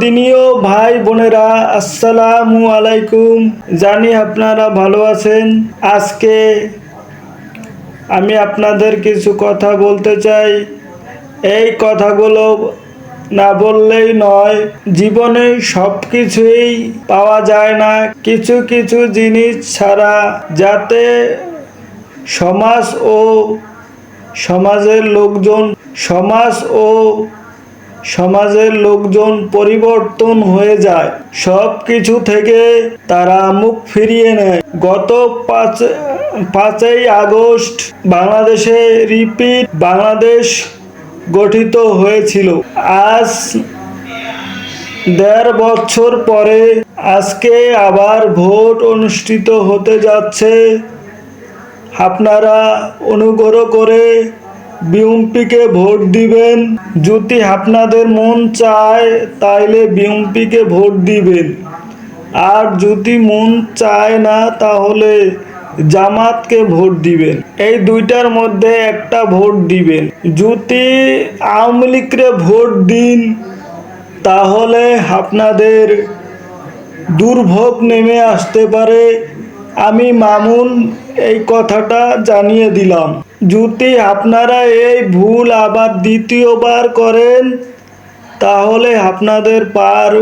দিনীয় ভাই বোনেরা, আসসালামু আলাইকুম। জানি আপনারা ভালো আছেন। আজকে আমি আপনাদের কিছু কথা বলতে চাই। এই কথাগুলো না বললেই নয়, জীবনে সব কিছুই পাওয়া যায় না। কিছু কিছু জিনিস ছাড়া যাতে সমাজ ও সমাজের লোকজন, সমাজ ও সমাজের লোকজন পরিবর্তন হয়ে যায়। সব কিছু থেকে তারা মুখ ফিরিয়ে নেয়। গত পাঁচ, পাঁচই আগস্ট বাংলাদেশে রিপিট বাংলাদেশ গঠিত হয়েছিল। আজ দেড় বছর পরে আজকে আবার ভোট অনুষ্ঠিত হতে যাচ্ছে। আপনারা অনুগ্রহ করে বিএমপিকে ভোট দিবেন। যদি আপনাদের মন চায়, তাইলে বিএমপিকে ভোট দিবেন। আর যদি মন চায় না, তাহলে জামাতকে ভোট দিবেন। এই দুইটার মধ্যে একটা ভোট দিবেন। যদি আওয়ামী লীগকে ভোট দিন, তাহলে আপনাদের দুর্ভোগ নেমে আসতে পারে। আমি মামুন এই কথাটা জানিয়ে দিলাম। যদি আপনারা এই ভুল আবার দ্বিতীয়বার করেন, তাহলে আপনাদের পার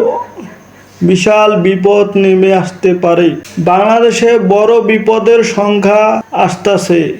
বিশাল বিপদ নেমে আসতে পারে। বাংলাদেশে বড় বিপদের সংখ্যা আসতেছে।